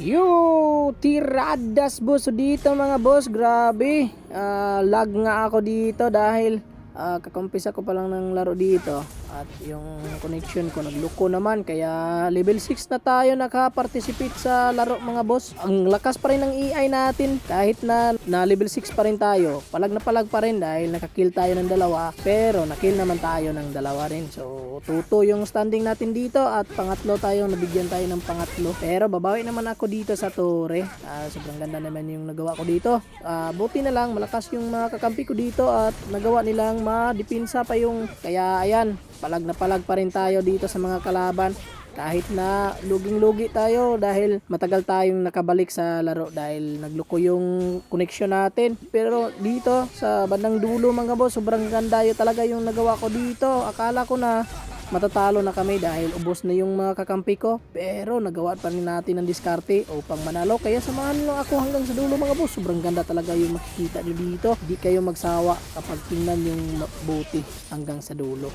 Yo, tiradas boss. Dito mga boss, grabe. Ah, lag nga ako dito dahil ah, kakumpisa ko pa lang ng laro dito at yung connection ko nagluko naman kaya level 6 na tayo naka-participate sa laro mga boss. Ang lakas pa rin ng EI natin kahit na, na level 6 pa rin tayo. Palag na palag pa rin dahil nakakill tayo ng dalawa pero nakill naman tayo ng dalawa rin. So tuto yung standing natin dito at pangatlo tayo nabigyan tayo ng pangatlo. Pero babawi naman ako dito sa torre. Ah, sobrang ganda naman yung nagawa ko dito. Ah, buti na lang malakas yung mga kakampi ko dito at nagawa nilang ma-depensa pa yung kaya ayan palag na palag pa rin tayo dito sa mga kalaban. Kahit na luging-lugi tayo dahil matagal tayong nakabalik sa laro dahil nagluko yung connection natin. Pero dito sa bandang dulo mga boss sobrang ganda yun talaga yung nagawa ko dito. Akala ko na matatalo na kami dahil ubos na yung mga kakampi ko. Pero nagawa pa rin natin ng diskarte upang manalo. Kaya samahan lang ako hanggang sa dulo mga boss. Sobrang ganda talaga yung makikita nyo dito. Di kayo magsawa kapag tingnan yung buti hanggang sa dulo